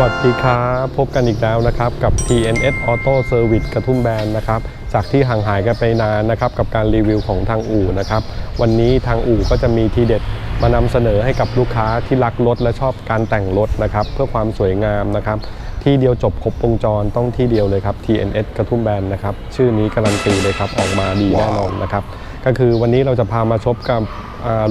วัสดีครับพบกันอีกแล้วนะครับกับ TNS Auto Service กระทุ่มแบนนะครับจากที่ห่างหายกันไปนานนะครับกับการรีวิวของทางอู่นะครับวันนี้ทางอู่ก็จะมีทีเด็ดมานำเสนอให้กับลูกค้าที่รักรถและชอบการแต่งรถนะครับเพื่อความสวยงามนะครับที่เดียวจบครบวงจรต้องที่เดียวเลยครับ TNS กระทุ่มแบนนะครับชื่อนี้การันตีเลยครับออกมาดีแน่นอนนะครับก็คือวันนี้เราจะพามาชมกับ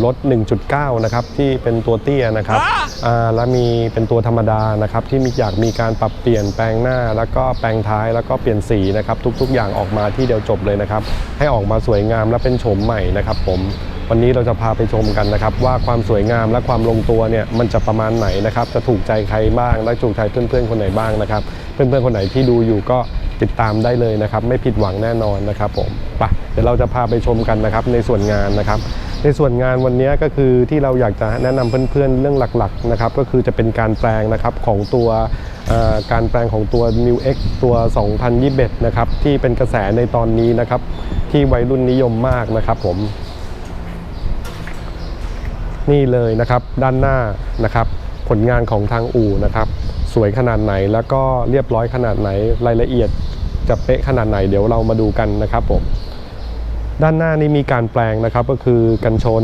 รถ 1.9 นะครับที่เป็นตัวเตี้ยนะครับอ่าแล้วมีเป็นตัวธรรมดานะครับที่มีอยากมีการปรับเปลี่ยนแปลงหน้า แล้วก็แปลงท้ายแล้วก็เปลี่ยนสีนะครับทุกๆ อย่างออกมาที่เดียวจบเลยนะครับ ให้ออกมาสวยงามและเป็นโฉมใหม่นะครับผมวันนี้เราจะพาไปชมกันนะครับ ว่าความสวยงามและความลงตัวเนี่ยมันจะประมาณไหนนะครับ จะถูกใจใครบ้าง และถูกใจเพื่อนๆคนไหนบ้างนะครับ เพื่อนๆคนไหนที่ดูอยู่ก็ติดตามได้เลยนะครับ ไม่ผิดหวังแน่นอนนะครับผมไปเดี๋ยวเราจะพาไปชมกันนะครับในส่วนงานนะครับ ในส่วนงานวันนี้ก็คือที่เราอยากจะแนะนำเพื่อนๆเรื่องหลักๆนะครับก็คือจะเป็นการแปลงนะครับของตัวการแปลงของตัว New X ตัว 2021 นะครับที่เป็นกระแสในตอนนี้นะครับที่วัยรุ่นนิยมมากนะครับผม นี่เลยนะครับด้านหน้านะครับผลงานของทางอู่นะครับ สวยขนาดไหนแล้วก็เรียบร้อยขนาดไหนรายละเอียดจะเป๊ะขนาดไหนเดี๋ยวเรามาดูกันนะครับผม ด้านหน้านี้มีการแปลงนะครับก็คือกันชน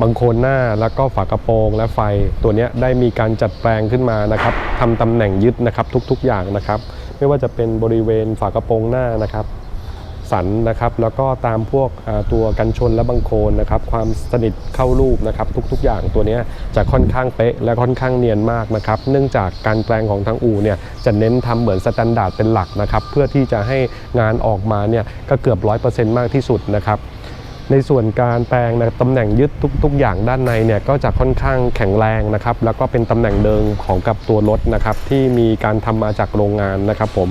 บังโคลนหน้าแล้วก็ฝากระโปรงและไฟตัวนี้ได้มีการจัดแปลงขึ้นมานะครับทำตำแหน่งยึดนะครับทุกๆอย่างนะครับ ไม่ว่าจะเป็นบริเวณฝากระโปรงหน้านะครับ สันนะครับแล้วก็ตามพวกตัวกันชนและบังโคลนนะครับความสนิทเข้ารูปนะครับทุกๆ อย่างตัวนี้จะค่อนข้างเป๊ะและค่อนข้างเนียนมากนะครับเนื่องจากการแปลงของทางอู่เนี่ยจะเน้นทำเหมือนสแตนดาร์ดเป็นหลักนะครับเพื่อที่จะให้งานออกมาเนี่ยก็เกือบ 100%มากที่สุดนะครับในส่วนการแปลงนะตำแหน่งยึดทุก ๆ อย่างด้านในเนี่ยก็จะค่อนข้างแข็งแรงนะครับแล้วก็เป็นตำแหน่งเดิมของกับตัวรถนะครับที่มีการทำมาจากโรงงานนะครับผม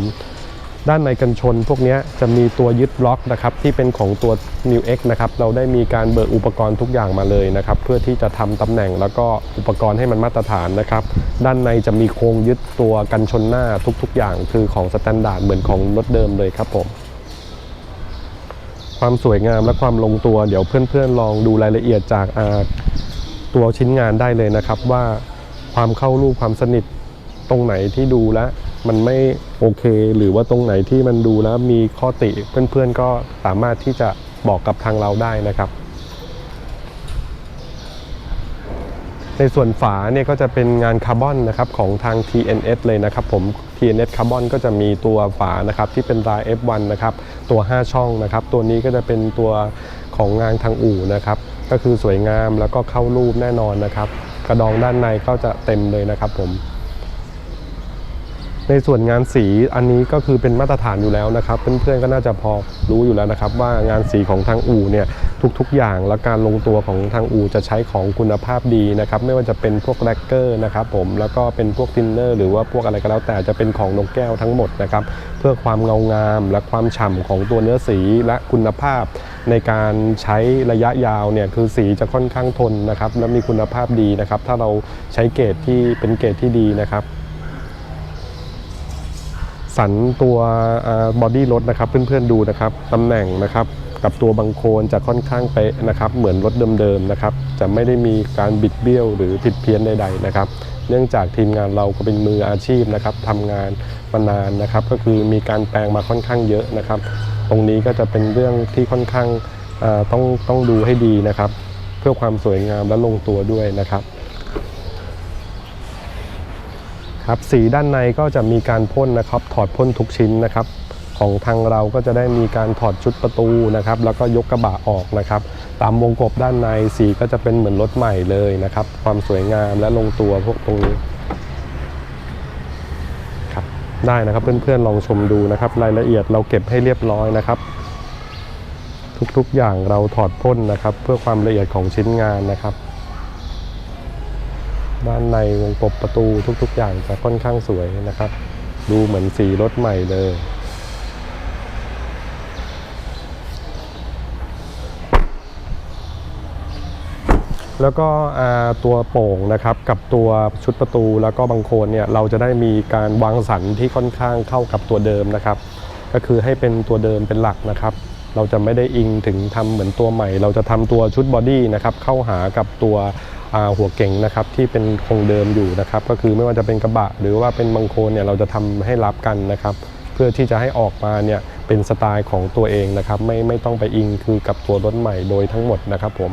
ด้านในกันชนพวกนี้จะมีตัวยึดบล็อกนะครับที่เป็นของตัว New X นะครับเราได้มีการเบิกอุปกรณ์ทุกอย่างมาเลยนะครับเพื่อที่จะทำตำแหน่งแล้วก็อุปกรณ์ให้มันมาตรฐานนะครับด้านในจะมีโครงยึดตัวกันชนหน้าทุกๆ อย่าง คือของสแตนดาร์ดเหมือนของรถเดิมเลยครับผมความสวยงามและความลงตัวเดี๋ยวเพื่อนๆ ลองดูรายละเอียดจากตัวชิ้นงานได้เลยนะครับว่าความเข้ารูปความสนิทตรงไหนที่ดูแล้ว มันไม่โอเค หรือว่าตรงไหนที่มันดูแล้วมีข้อติเพื่อนๆก็สามารถที่จะบอกกับทางเราได้นะครับ ในส่วนฝาเนี่ยก็จะเป็นงานคาร์บอนนะครับของทาง TNS เลยนะครับผม TNS คาร์บอนก็จะมีตัวฝานะครับที่เป็นลาย F1 นะครับตัว 5 ช่องนะครับ ตัวนี้ก็จะเป็นตัวของงานทางอู่นะครับก็คือสวยงามแล้วก็เข้ารูปแน่นอนนะครับ กระดองด้านในก็จะเต็มเลยนะครับผม ในส่วนงานสีอันนี้ก็คือเป็นมาตรฐานอยู่แล้วนะครับ เพื่อนๆก็น่าจะพอรู้อยู่แล้วนะครับ ว่างานสีของทางอู่เนี่ยทุกๆ อย่างและการลงตัวของทางอู่จะใช้ของคุณภาพดีนะครับ ไม่ว่าจะเป็นพวกแร็กเกอร์นะครับผมแล้วก็เป็นพวกทินเนอร์หรือว่าพวกอะไรก็แล้วแต่จะเป็นของนกแก้วทั้งหมดนะครับ เพื่อความเงางาม และความฉ่ำของตัวเนื้อสีและคุณภาพ ในการใช้ระยะยาวเนี่ยคือสีจะค่อนข้างทนนะครับ และมีคุณภาพดีนะครับ ถ้าเราใช้เกรดที่เป็นเกรดที่ดีนะครับ สันตัวบอดี้รถนะครับเพื่อนๆดูนะครับตำแหน่งนะครับกับตัวบังโคลนจะค่อนข้างเป๊ะนะครับเหมือนรถเดิมๆนะครับจะไม่ได้มีการบิดเบี้ยวหรือผิดเพี้ยนใดๆนะครับเนื่องจากทีมงานเราก็เป็นมืออาชีพนะครับทำงานมานานนะครับ ก็คือมีการแปลงมาค่อนข้างเยอะนะครับ ตรงนี้ก็จะเป็นเรื่องที่ค่อนข้างต้องต้องดูให้ดีนะครับ เพื่อความสวยงามและลงตัวด้วยนะครับ ครับสีด้านในก็จะมีการพ่นนะครับ ถอดพ่นทุกชิ้นนะครับ ของทางเราก็จะได้มีการถอดชุดประตูนะครับ แล้วก็ยกกระบะออกนะครับ ตามวงกบด้านในสีก็จะเป็นเหมือนรถใหม่เลยนะครับ ความสวยงามและลงตัวพวกตรงนี้ครับได้นะครับเพื่อนๆลองชมดูนะครับ รายละเอียดเราเก็บให้เรียบร้อยนะครับทุกๆอย่างเราถอดพ่นนะครับ เพื่อความละเอียดของชิ้นงานนะครับ ด้านในวงกบประตูทุกๆ อย่างจะค่อนข้างสวยนะครับ ดูเหมือนสีรถใหม่เลย แล้วก็ตัวโป่งนะครับกับตัวชุดประตูแล้วก็บังโคลนเนี่ยเราจะได้มีการวางสรรที่ค่อนข้างเข้ากับตัวเดิมนะครับ ก็คือให้เป็นตัวเดิมเป็นหลักนะครับเราจะไม่ได้อิงถึงทำเหมือนตัวใหม่ เราจะทำตัวชุดบอดี้นะครับเข้าหากับตัว หัวเก่งนะครับที่เป็นคงเดิมอยู่นะครับ ก็คือไม่ว่าจะเป็นกระบะ หรือว่าเป็นบางโคลนเนี่ยเราจะทำให้รับกันนะครับ เพื่อที่จะให้ออกมาเนี่ยเป็นสไตล์ของตัวเองนะครับ ไม่ไม่ต้องไปอิงคือกับตัวรถใหม่โดยทั้งหมดนะครับผม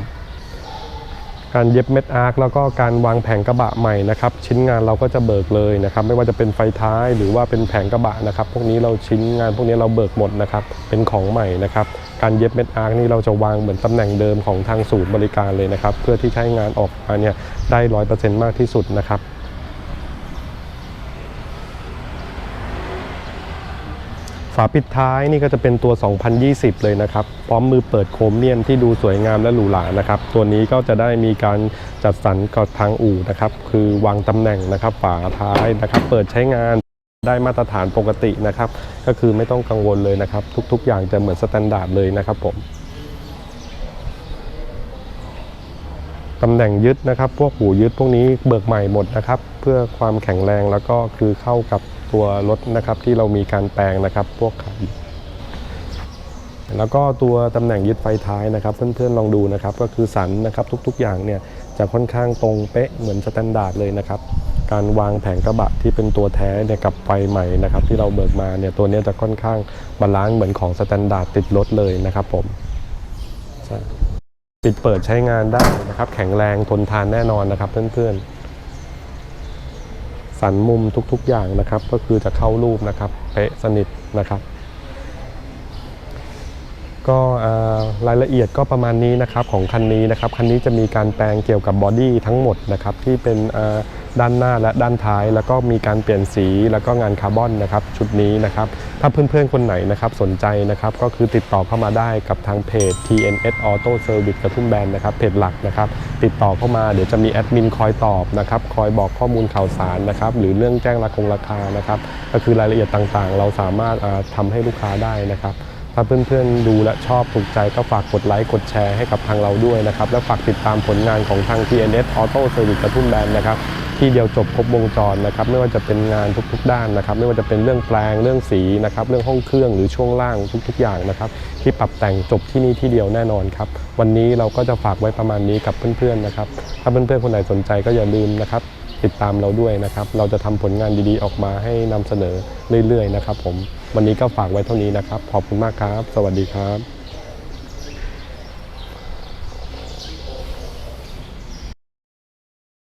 การเย็บเม็ดอาร์คแล้วก็การวางแผงกระบะใหม่นะครับ ชิ้นงานเราก็จะเบิกเลยนะครับ ไม่ว่าจะเป็นไฟท้ายหรือว่าเป็นแผงกระบะนะครับ พวกนี้เราชิ้นงานพวกนี้เราเบิกหมดนะครับ เป็นของใหม่นะครับ การเย็บเม็ดอาร์คนี่เราจะวางเหมือนตำแหน่งเดิมของทางศูนย์บริการเลยนะครับ เพื่อที่ใช้งานออกมาเนี่ยได้ร้อยเปอร์เซ็นต์มากที่สุดนะครับ ฝาปิดท้ายนี่ก็จะเป็นตัว 2020 เลยนะครับ พร้อมมือเปิดโครเมียมที่ดูสวยงามและหรูหรานะครับ ตัวนี้ก็จะได้มีการจัดสรรกับทางอู่นะครับ คือวางตำแหน่งนะครับ ฝาท้ายนะครับ เปิดใช้งานได้มาตรฐานปกตินะครับ ก็คือไม่ต้องกังวลเลยนะครับ ทุกๆ อย่างจะเหมือนสแตนดาร์ดเลยนะครับผมตำแหน่งยึดนะครับ พวกหูยึดพวกนี้เบิกใหม่หมดนะครับ เพื่อความแข็งแรงแล้วก็คือเข้ากับ ตัวรถนะครับที่เรามีการแปลงนะครับพวกขาแล้วก็ตัวตำแหน่งยึดไฟท้ายนะครับ เพื่อนๆลองดูนะครับก็คือสันนะครับทุกๆอย่างเนี่ยจะค่อนข้างตรงเป๊ะเหมือนสแตนดาร์ดเลยนะครับการวางแผงกระบะที่เป็นตัวแท้เนี่ยกับไฟใหม่นะครับที่เราเบิกมาเนี่ยตัวนี้จะค่อนข้างบาลานซ์เหมือนของสแตนดาร์ดติดรถเลยนะครับผมปิดเปิดใช้งานได้นะครับ แข็งแรงทนทานแน่นอนนะครับเพื่อนๆ สันมุมทุกๆอย่างนะครับ ก็คือจะเข้ารูปนะครับเป๊ะสนิทนะครับ ก็รายละเอียดก็ประมาณนี้นะครับของคันนี้นะครับ คันนี้จะมีการแปลงเกี่ยวกับบอดี้ทั้งหมดนะครับที่เป็น ด้านหน้าและด้านท้าย แล้วก็มีการเปลี่ยนสีแล้วก็งานคาร์บอนนะครับชุดนี้นะครับถ้าเพื่อนๆคนไหนนะครับสนใจนะครับก็คือติดต่อเข้ามาได้กับทางเพจ TNS Auto Service กระทุ่มแบนนะครับเพจหลักนะครับติดต่อเข้ามาเดี๋ยวจะมีแอดมินคอยตอบนะครับคอยบอกข้อมูลข่าวสารนะครับหรือเรื่องแจ้งราคงราคานะครับก็คือรายละเอียดต่างๆ เราสามารถอ่าทำให้ลูกค้าได้นะครับถ้าเพื่อนๆดูและชอบถูกใจก็ฝากกดไลค์กดแชร์ให้กับทางเราด้วยนะครับ และฝากติดตามผลงานของทาง TNS Auto Service กระทุ่มแบนนะครับ ที่เดียวจบครบวงจรนะครับไม่ว่าจะเป็นงานทุกๆ ด้านนะครับ ไม่ว่าจะเป็นเรื่องแปลงเรื่องสีนะครับเรื่องห้องเครื่องหรือช่วงล่างทุก ๆ อย่างนะครับ ที่ปรับแต่งจบที่นี่ที่เดียวแน่นอนครับวันนี้เราก็จะฝากไว้ประมาณนี้กับเพื่อนๆนะครับถ้าเพื่อนๆคนไหนสนใจก็อย่าลืมนะครับติดตามเราด้วยนะครับเราจะทำผลงานดีๆออกมาให้นำเสนอเรื่อยๆนะครับผมวันนี้ก็ฝากไว้เท่านี้นะครับขอบคุณมากครับ สวัสดีครับ